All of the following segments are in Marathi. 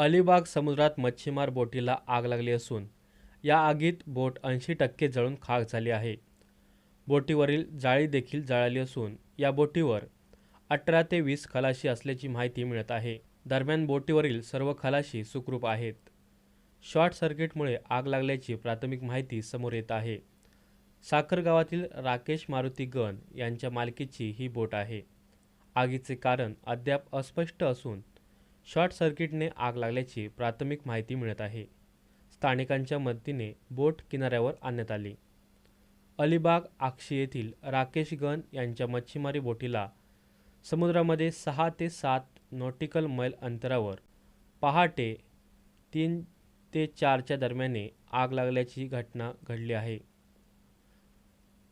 अलिबाग समुद्रात मच्छीमार बोटीला आग लागली असून या आगीत बोट ऐंशी टक्के जळून खाक झाली आहे. बोटीवरील जाळी देखील जळाली असून या बोटीवर अठरा ते वीस खलाशी असल्याची माहिती मिळत आहे. दरम्यान बोटीवरील सर्व खलाशी सुखरूप आहेत. शॉर्ट सर्किटमुळे आग लागल्याची प्राथमिक माहिती समोर येत आहे. साखर गावातील राकेश मारुती गण यांच्या मालकीची ही बोट आहे. आगीचे कारण अद्याप अस्पष्ट असून शॉर्ट सर्किटने आग लागल्याची प्राथमिक माहिती मिळत आहे. स्थानिकांच्या मदतीने बोट किनाऱ्यावर आणण्यात आली. अलिबाग आक्षी येथील राकेश गन यांच्या मच्छीमारी बोटीला समुद्रामध्ये सहा ते सात नॉटिकल मैल अंतरावर पहाटे तीन ते चारच्या दरम्याने आग लागल्याची घटना घडली आहे.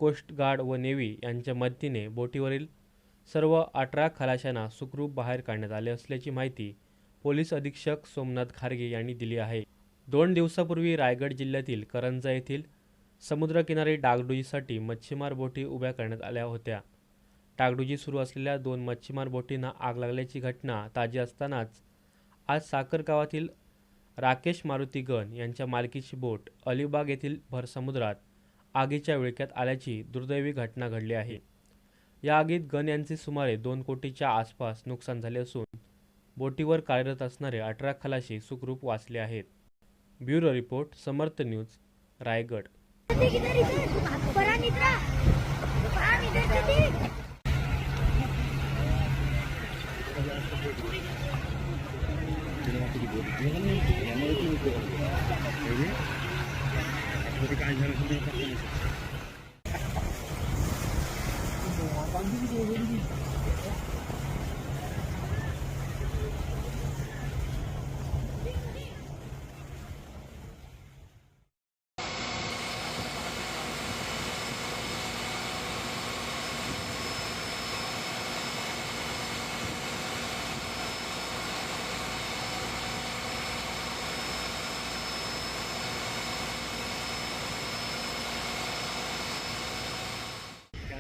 कोस्टगार्ड व नेव्ही यांच्या मदतीने बोटीवरील सर्व अठरा खलाशांना सुखरूप बाहेर काढण्यात आले असल्याची माहिती पोलीस अधीक्षक सोमनाथ खारगे यांनी दिली आहे. दोन दिवसापूर्वी रायगड जिल्ह्यातील करंजा येथील समुद्रकिनारी डागडुजीसाठी मच्छीमार बोटी उभ्या करण्यात आल्या होत्या. डागडुजी सुरू असलेल्या दोन मच्छीमार बोटींना आग लागल्याची घटना ताजी असतानाच आज साखर गावातील राकेश मारुती गण यांच्या मालकीची बोट अलिबाग येथील भरसमुद्रात आगीच्या विळक्यात आल्याची दुर्दैवी घटना घडली आहे. या आगीत गण यांचे सुमारे दोन कोटीच्या आसपास नुकसान झाले असून बोटीवर कार्यरत असणारे अठरा खलाशी सुखरूप वाचले आहेत. Bureau report Samarth news Raigad.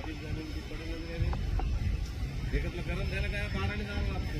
इधर इधर इधर परान इधर परान इधर दीदी गरम झालं काय बाराने जावं लागतं